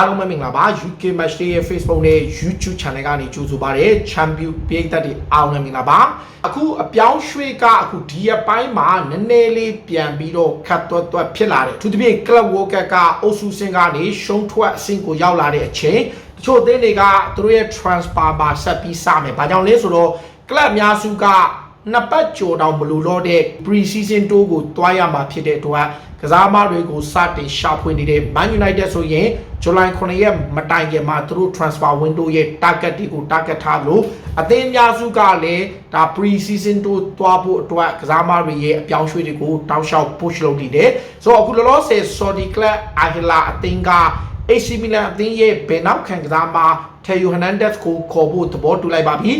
အားလုံးပဲမင်္ဂလာပါ UK Match Day ရဲ့ Facebook နဲ့ YouTube Channel ကနေကြိုဆိုပါရစေ Champion ပြည်သက်တွေအားလုံးပဲမင်္ဂလာပါအခုအပြောင်းရွှေ့ကအခုဒီရက်ပိုင်းမှာနည်းနည်းလေးပြန်ပြီးတော့ခတ်သွက်သွက်ဖြစ်လာတယ်သူတပြည့် Club World Cup ကအုပ်စုစင်ကနေရှုံးထွက်အဆင့်ကိုရောက်လာတဲ့အချိန်တချို့အသင်းတွေကသူတို့ရဲ့ transfer မှာဆက်ပြီးစမယ်ဘာကြောင့်လဲဆိုတော့ club အများစုက နှစ်ပတ်ကြော်တောင်မလို့တော့တဲ့ pre-season tour ကိုတွားရမှာဖြစ်တဲ့အတွက်ကစားသမားတွေကိုစတင်ရှာဖွေနေတဲ့ Man United ဆိုရင် July 9ရက်မတိုင်ခင်မှာသူတို့ transfer window ရဲ့ target တွေကို target ထားလို့အသင်းအများစုကလည်းဒါ pre-season tour တွားဖို့အတွက်ကစားသမားတွေရဲ့အပြောင်းအရွှေ့တွေကိုတောက်လျှောက် push လုပ်နေတယ်ဆိုတော့အခုလောလောဆယ် Saudi Club Ahila အသင်းက AC Milan အသင်းရဲ့ဘယ်နောက်ခံကစားသမား Theo Hernandez ကိုခေါ်ဖို့သဘောတူလိုက်ပါပြီ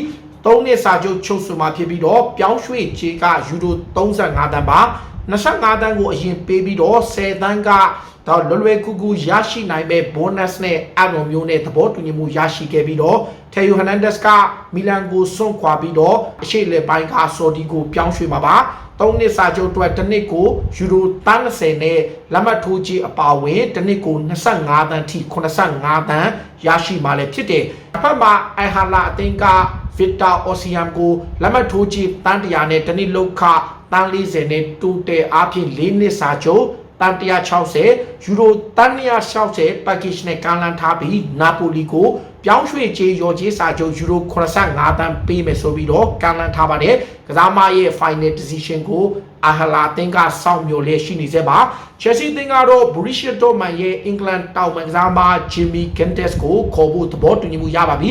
သုံးနှစ်စာချုပ်ချုပ်ဆိုမှဖြစ်ပြီးတော့ပြောင်းရွှေ့ခြေကယူရို35တန်းပါ25တန်းကိုအရင်ပေးပြီးတော့10တန်းကတော့လွယ်လွယ်ကူကူရရှိနိုင်မဲ့ bonus နဲ့အလုံးမျိုးနဲ့သဘောတူညီမှုရရှိခဲ့ပြီးတော့ Theo Hernandez ကမီလန်ကိုစွန့်ခွာပြီးတော့အရှိလေပိုင်းကဆော်ဒီကိုပြောင်းရွှေ့မှာပါ သုံးနှစ်စာချုပ်အတွက်တစ်နှစ်ကိုယူရို30နဲ့လက်မှတ်ထိုးကြေးအပါအဝင်တစ်နှစ်ကို25တန်းထိ85တန်းရရှိမှလည်းဖြစ်တယ်။အဖက်မှာအိုင်ဟာလာအသင်းကဗစ်တာအော်ဆီယမ်ကိုလက်မှတ်ထိုးကြေးတန်းတရာနဲ့တစ်နှစ်လောက်ခတန်း40နဲ့တူတဲ့အားဖြင့်၄နှစ်စာချုပ် တန်160ယူရိုတန်160 package နဲ့ကန်လန်ထားပြီးနာပိုလီကိုပြောင်းရွှေ့ကြေးရော်ကြေးစာချုပ်ယူရို85တန်ပေးမယ်ဆိုပြီးတော့ကန်လန်ထားပါတယ်ကစားမရဲ့ final decision ကိုအာဟလာတင်ကစောင့်မျှော်လျက်ရှိနေစေပါ Chelsea တင်ကတော့ Borussia Dortmund ရဲ့ England တောင်ပံကစားမ Jimmy Gendez ကိုခေါ်ဖို့သဘောတူညီမှုရပါပြီ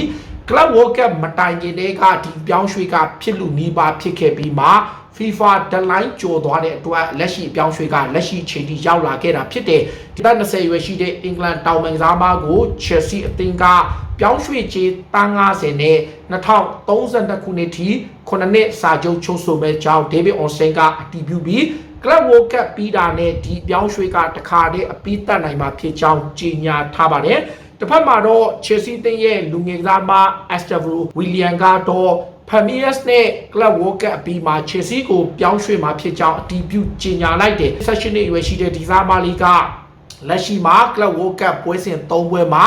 Club World Cup မတိုင်ခင်တည်းကဒီပြောင်းရွှေ့ကဖြစ်လူနီးပါဖြစ်ခဲ့ပြီးမှ FIFA ဒလိုင်းကြော်သွားတဲ့အတွက်လက်ရှိအပြောင်းရွှေ့ကလက်ရှိချိန်ထိရောက်လာခဲ့တာဖြစ်တယ်ဒီပတ်20ရွယ်ရှိတဲ့အင်္ဂလန်တောင်ပံကစားမကို Chelsea အသင်းကပြောင်းရွှေ့ကြေးတန်း90နဲ့2032ခုနှစ်ထိ9နှစ်စာချုပ်ချုပ်ဆိုမဲ့ကြောင်း David Onsen ကအတည်ပြုပြီး Club World Cup ပြီးတာနဲ့ဒီပြောင်းရွှေ့ကတခါတည်းအပြီးတတ်နိုင်မှာဖြစ်ကြောင်းကြေညာထားပါတယ် တစ်ဖက်မှာတော့ Chelsea တင်းရဲ့လူငယ်ကစားမ Estevro William ကတော့ Premier နဲ့ Club World Cup အပြီးမှာ Chelsea ကိုပြောင်းရွှေ့မှာဖြစ်ကြောင်းအတည်ပြုကြေညာလိုက်တယ်။ Session နဲ့ရွယ်ရှိတဲ့ဒီစားမလေးကလက်ရှိမှာ Club World Cup ပွဲစဉ်၃ပွဲမှာ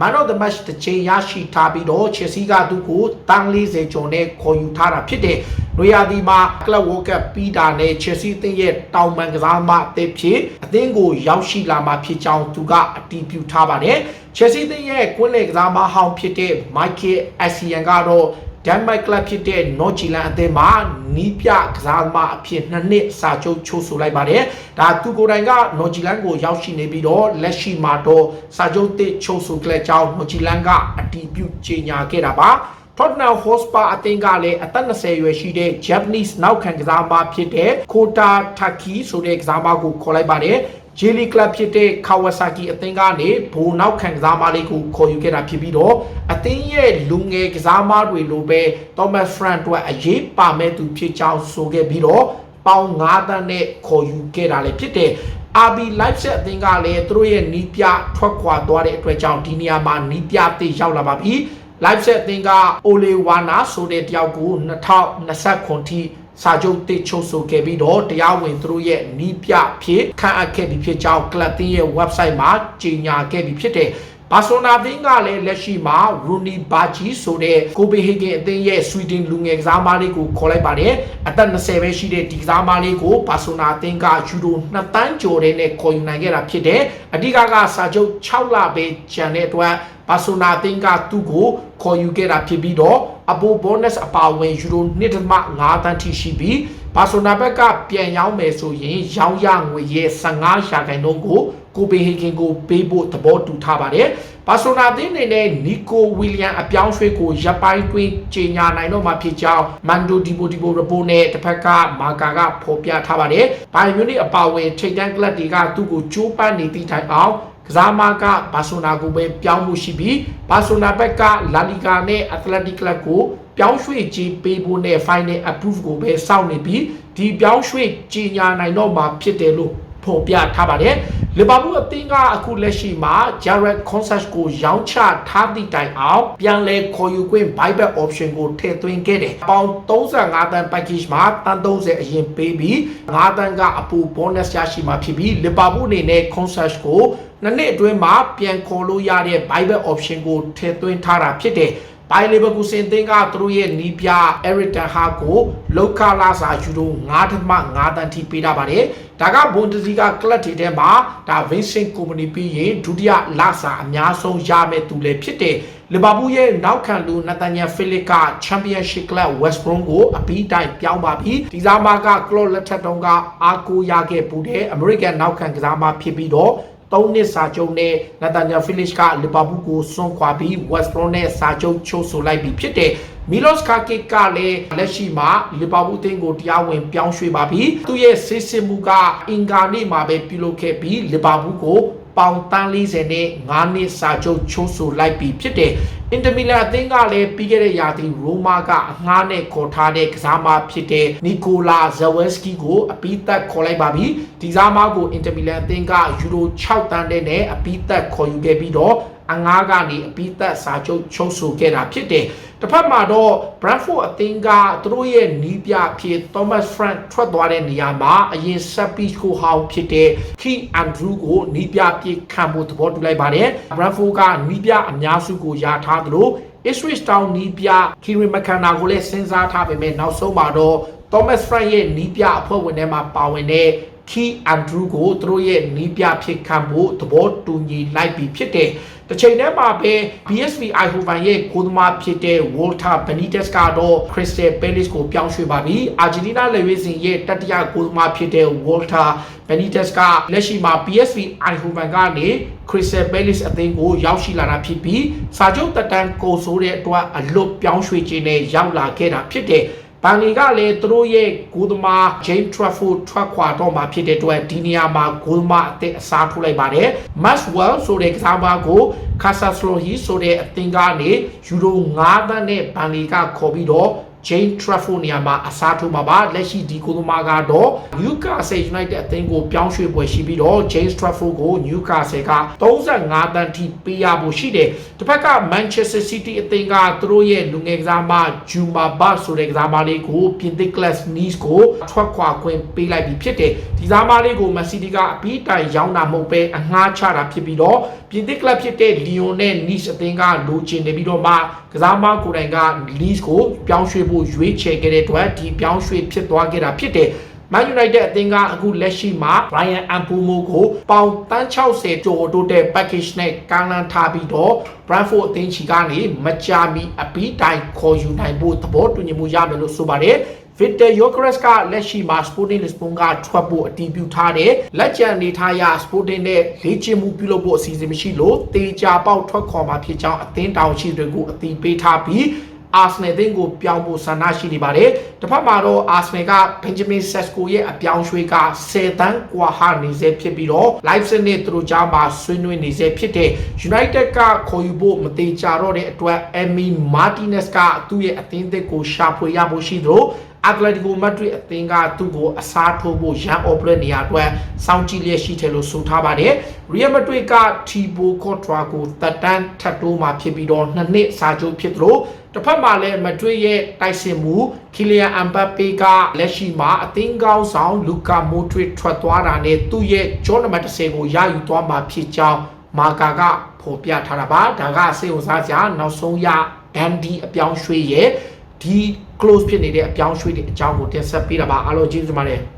Man of the Match တစ်ချိန်ရရှိထားပြီးတော့ Chelsea ကသူ့ကိုတန်း40ကျော်နဲ့ခေါ်ယူထားတာဖြစ်တယ်။ နွေရာသီမှာ Club World Cup ပြီးတာနဲ့ Chelsea အသင်းရဲ့တောင်ပံကစားမအသစ်ဖြစ်အသင်းကိုရောက်ရှိလာမှာဖြစ်ကြောင်းသူကအတည်ပြုထားပါတယ်။ Chelsea အသင်းရဲ့ကွင်းလယ်ကစားမဟောင်းဖြစ်တဲ့ Michael Essien ကတော့ဒန်မတ်ကလပ်ဖြစ်တဲ့ North Zealand အသင်းမှာနီးပြကစားသမားအဖြစ်နှစ်နှစ်စာချုပ်ချုပ်ဆိုလိုက်ပါတယ်။ဒါသူကိုယ်တိုင်က North Zealand ကိုရောက်ရှိနေပြီးတော့လက်ရှိမှာတော့စာချုပ်တစ်ချုပ်ဆိုကြတဲ့ကြောင်း North Zealand ကအတည်ပြုကြေညာခဲ့တာပါ။ Tottenham Hotspur အသင်းကလည်းအသက်20ရွယ်ရှိတဲ့ Japanese နောက်ခံကစားသမားဖြစ်တဲ့ Kota Taki ဆိုတဲ့ကစားသမားကိုခေါ်လိုက်ပါတယ်။ဂျီလီကလပ်ဖြစ်တဲ့ Kawasaki အသင်းကနေဘိုနောက်ခံကစားမလေးကိုခေါ်ယူခဲ့တာဖြစ်ပြီးတော့အသင်းရဲ့လူငယ်ကစားမတွေလိုပဲ Thomas Frank တို့အရေးပါမဲ့သူဖြစ်ကြောင်းဆိုခဲ့ပြီးတော့ပေါင်9တန်းနဲ့ခေါ်ယူခဲ့တာလည်းဖြစ်တယ် RB Leipzig အသင်းကလည်းသူတို့ရဲ့နီးပြထွက်ခွာသွားတဲ့အတွက်ကြောင့်ဒီနေရာမှာနီးပြအသစ်ရောက်လာပါပြီ Leipzig အသင်းက Ole Werner ဆိုတဲ့တယောက်ကို2029ထိစာချုပ်တစ်ချုပ်ဆိုခဲ့ပြီးတော့တရားဝင်သူတို့ရဲ့နီးပြဖြစ်ခန့်အပ်ခဲ့ပြီးဖြစ်ကြောင်းကလပ်တင်းရဲ့ website မှာကြေညာခဲ့ပြီးဖြစ်တယ်ဘာဆိုနာသင်းကလည်းလက်ရှိမှာရူနီဘာဂျီဆိုတဲ့ကိုပေဟေဂင်အသင်းရဲ့ဆွီဒင်လူငယ်ကစားမလေးကိုခေါ်လိုက်ပါတယ်အသက်20ပဲရှိတဲ့ဒီကစားမလေးကိုဘာဆိုနာသင်းကယူရို2တန်းကျော်တဲ့နဲ့ခေါ်ယူနိုင်ခဲ့တာဖြစ်တယ်အဓိကကစာချုပ်6လပဲကျန်တဲ့အတွက် ဘာဆိုနာသင်းကသူ့ကိုခေါ်ယူခဲ့တာဖြစ်ပြီးတော့အပိုဘောနက်အပါဝင်ယူရို1.5တန်းထိရှိပြီးဘာဆိုနာဘက်ကပြန်ရောက်မယ်ဆိုရင်ရောင်းရငွေရဲ့15ရာခိုင်နှုန်းကိုကိုပေဟေဂင်ကိုပေးဖို့သဘောတူထားပါတယ်။ဘာဆိုနာသင်းအနေနဲ့နီကိုဝီလျံအပြောင်းရွှေ့ကိုရပ်ပိုင်းတွင်းကြေညာနိုင်တော့မှာဖြစ်ကြောင်းမန်ဒိုဒီပိုဒီပိုရပိုနဲ့တစ်ဖက်ကမာကာကဖော်ပြထားပါတယ်။ဘိုင်မြူနစ်အပါဝင်ထိတ်တန်းကလပ်တွေကသူ့ကိုကြိုးပမ်းနေသည့်တိုင်အောင် ကစားမကဘာဆိုနာကိုပဲပြောင်းမှုရှိပြီးဘာဆိုနာဘက်ကလာလီဂါနဲ့အက်တလက်တစ်ကလပ်ကိုပြောင်းရွှေ့ခြင်းပေးဖို့နဲ့ final approve ကိုပဲစောင့်နေပြီးဒီပြောင်းရွှေ့ကြီးညာနိုင်တော့မှာဖြစ်တယ်လို့ ဖော်ပြထားပါတယ်လီဗာပူးအသင်းကအခုလက်ရှိမှာ Jared Concert ကိုရောင်းချထားသည့်တိုင်အောင်ပြန်လဲခေါ်ယူခွင့် buyback option ကိုထည့်သွင်းခဲ့တယ်။ပေါင်35တန်း package မှာတန်း30အရင်ပေးပြီး9တန်းကအပူ bonus ရရှိမှာဖြစ်ပြီးလီဗာပူးအနေနဲ့ Concert ကိုနှစ်နှစ်အတွင်းမှာပြန်ခေါ်လို့ရတဲ့ buyback option ကိုထည့်သွင်းထားတာဖြစ်တယ်။ ဘိုင်လီဗာပူးစင်တင်ကသူတို့ရဲ့နီးပြ Eric Ten Hag ကိုလောက်ခလာစာယူရို9.5တန်းထိပေးထားပါတယ်။ဒါကဘွန်ဒစီကကလပ်တွေထဲမှာဒါ Vincent Company ပြီးရင်ဒုတိယလာစာအများဆုံးရမဲ့သူလည်းဖြစ်တယ်။လီဗာပူးရဲ့နောက်ခံလူနသန်ယာဖီလစ်က Championship Club West Brom ကိုအပီးတိုင်ပြောင်းပါပြီ။ဒီစားမကကလော့လက်ထက်တုန်းကအားကိုးရခဲ့ပူတဲ့အမေရိကန်နောက်ခံကစားမဖြစ်ပြီးတော့ ၃နှစ်စာချုပ်နဲ့နတန်ယာဖီလစ်ကလီဗာပူးကိုစွန့်ခွာပြီး West Brom နဲ့စာချုပ်ချုပ်ဆိုလိုက်ပြီးဖြစ်တယ်။မီလော့စ်ကာကစ်ကလည်းလက်ရှိမှာလီဗာပူးအသင်းကိုတရားဝင်ပြောင်းရွှေ့ပါပြီ။သူ့ရဲ့စစ်စစ်မှုကအင်္ဂါနေ့မှာပဲပြုလုပ်ခဲ့ပြီးလီဗာပူးကိုပေါင်တန်း40နဲ့9နှစ်စာချုပ်ချိုးဆိုလိုက်ပြီးဖြစ်တယ်။ အင်တာမီလန်အသင်းကလည်းပြီးခဲ့တဲ့ရာသီရိုမာကအငှားနဲ့ခေါ်ထားတဲ့ကစားမဖြစ်တဲ့နီကိုလာဇဝဲစကီကိုအပိသက်ခေါ်လိုက်ပါပြီ။ဒီကစားမကိုအင်တာမီလန်အသင်းကယူရို6တန်းနဲ့အပိသက်ခေါ်ယူခဲ့ပြီးတော့ အငားကနေအပိသက်စာချုပ်ချုပ်ဆိုခဲ့တာဖြစ်တယ်။တစ်ဖက်မှာတော့ Bradford အသင်းကသူတို့ရဲ့နီးပြဖြစ် Thomas Frank ထွက်သွားတဲ့နေရာမှာအရင် Sepich ကိုဟောင်းဖြစ်တဲ့ Key Andrew ကိုနီးပြပြခံဖို့သဘောတူလိုက်ပါတယ်။ Bradford ကနီးပြအများစုကိုယာထားသလို Ipswich Town နီးပြ Kieran McKenna ကိုလည်းစဉ်းစားထားပေမဲ့နောက်ဆုံးမှာတော့ Thomas Frank ရဲ့နီးပြအဖွဲ့ဝင်ထဲမှာပါဝင်တဲ့ Key Andrew ကိုသူတို့ရဲ့နီးပြဖြစ်ခံဖို့သဘောတူညီလိုက်ပြီးဖြစ်တယ်။တစ်ချိန်တည်းမှာပဲ BSV Eindhoven ရဲ့ကိုသမားဖြစ်တဲ့ Walter Benitez ကတော့ Crystal Palace ကိုပြောင်းရွှေ့ပါပြီ။ Argentina လက်ရွေးစင်ရဲ့တတိယကိုသမားဖြစ်တဲ့ Walter Benitez ကလက်ရှိမှာ BSV Eindhoven ကနေ Crystal Palace အသင်းကိုရောက်ရှိလာတာဖြစ်ပြီးစာချုပ်တက်တန်းကိုဆိုးတဲ့အတွက်အလွတ်ပြောင်းရွှေ့ခြင်းနဲ့ရောက်လာခဲ့တာဖြစ်တယ်။ ဘန်လီကလည်းသူတို့ရဲ့ဂိုးသမား James Trafford ထွက်ခွာတော့မှာဖြစ်တဲ့အတွက်ဒီနေရာမှာဂိုးသမားအသစ်အစားထိုးလိုက်ပါတယ်။ Maxwell ဆိုတဲ့ကစားမကို Casaslohi ဆိုတဲ့အသင်းကနေယူရို9သန်းနဲ့ဘန်လီကခေါ်ပြီးတော့ Jane Trafford နေရာမှာအစားထိုးမှာပါလက်ရှိဒီကိုသမားကတော့ Newcastle United အသင်းကိုပြောင်းရွှေ့ပွဲရှိပြီးတော့ James Trafford ကို Newcastle က35တန်းထိပေးရဖို့ရှိတယ်တစ်ဖက်က Manchester City အသင်းကသူတို့ရဲ့လူငယ်ကစားမ Juma Bas ဆိုတဲ့ကစားမလေးကိုပြင်သစ် Class Nice ကိုထွက်ခွာခွင့်ပေးလိုက်ပြီးဖြစ်တယ်ဒီကစားမလေးကို Man City ကအပြီးတိုင်ရောင်းတာမဟုတ်ပဲအငှားချတာဖြစ်ပြီးတော့ပြင်သစ် club ဖြစ်တဲ့ Lyon နဲ့ Nice အသင်းကလိုချင်နေပြီးတော့မှကစားမကိုယ်တိုင်က Nice ကိုပြောင်းရွှေ့ဖို့ရွေးချယ်ခဲ့တဲ့အတွက်ဒီပြောင်းရွှေ့ဖြစ်သွားခဲ့တာဖြစ်တယ် Man United အသင်းကအခုလက်ရှိမှာ Ryan Ampumo ကိုပေါင်တန်း60ကျော်တိုးတဲ့ package နဲ့ကမ်းလှမ်းထားပြီးတော့ Brentford အသင်းချီကနေမကြာမီအပီးတိုင်ခေါ်ယူနိုင်ဖို့သဘောတူညီမှုရမယ်လို့ဆိုပါတယ်။ Victor Gyökeres ကလက်ရှိမှာ Sporting Lisbon ကထွက်ဖို့အတည်ပြုထားတဲ့လက်ကျန်နေထားရ Sporting နဲ့လေ့ကျင့်မှုပြုလုပ်ဖို့အစီအစဉ်မရှိလို့တေချာပေါက်ထွက်ခေါ်မှာဖြစ်ကြောင်းအသင်းတောင်ရှိတွေကိုအတည်ပြုထားပြီး အာဆနယ်အသင်းကိုပြောင်းဖို့ဆန္ဒရှိနေပါတယ်။တစ်ဖက်မှာတော့အာဆနယ်ကဘင်ဂျမင်ဆက်စကိုရဲ့အပြောင်းရွှေ့က10တန်းကွာဟာနေစေဖြစ်ပြီးတော့ Leipzig နဲ့သူတို့ကြားမှာဆွေးနွေးနေစေဖြစ်တဲ့ United ကခေါ်ယူဖို့မသေးကြတော့တဲ့အတွက် Emi Martinez ကသူ့ရဲ့အသင်းသစ်ကိုရှာဖွေရဖို့ရှိသလိုအက်တလက်တီကိုမက်ဒရစ်အသင်းကသူ့ကိုအစားထိုးဖို့ရန်အော်ပရက်နေရာအတွက်စောင့်ကြည့်လျက်ရှိတယ်လို့ဆိုထားပါတယ်။ရီယယ်မက်ဒရစ်ကတီဘိုကော့ထရာကိုတက်တန်းထပ်တိုးမှာဖြစ်ပြီးတော့နှစ်နှစ်စာချုပ်ဖြစ်သလို တစ်ဖက်မှာလည်းမက်ဒရစ်ရဲ့တိုက်စစ်မှုကီလီယန်အမ်ဘတ်ပေကလက်ရှိမှာအသင်းကောင်းဆောင်လူကာမိုထရစ်ထွက်သွားတာနဲ့သူ့ရဲ့ဂျောနမတ်10ကိုရယူသွားမှာဖြစ်ကြောင်းမာကာကဖော်ပြထားတာပါဒါကစေုံစားကြနောက်ဆုံးရအန်ဒီအပြောင်းရွှေ့ရဲ့ဒီ close ဖြစ်နေတဲ့အပြောင်းရွှေ့တွေအကြောင်းကိုတင်ဆက်ပေးတာပါအားလုံးကျေးဇူးတင်ပါတယ်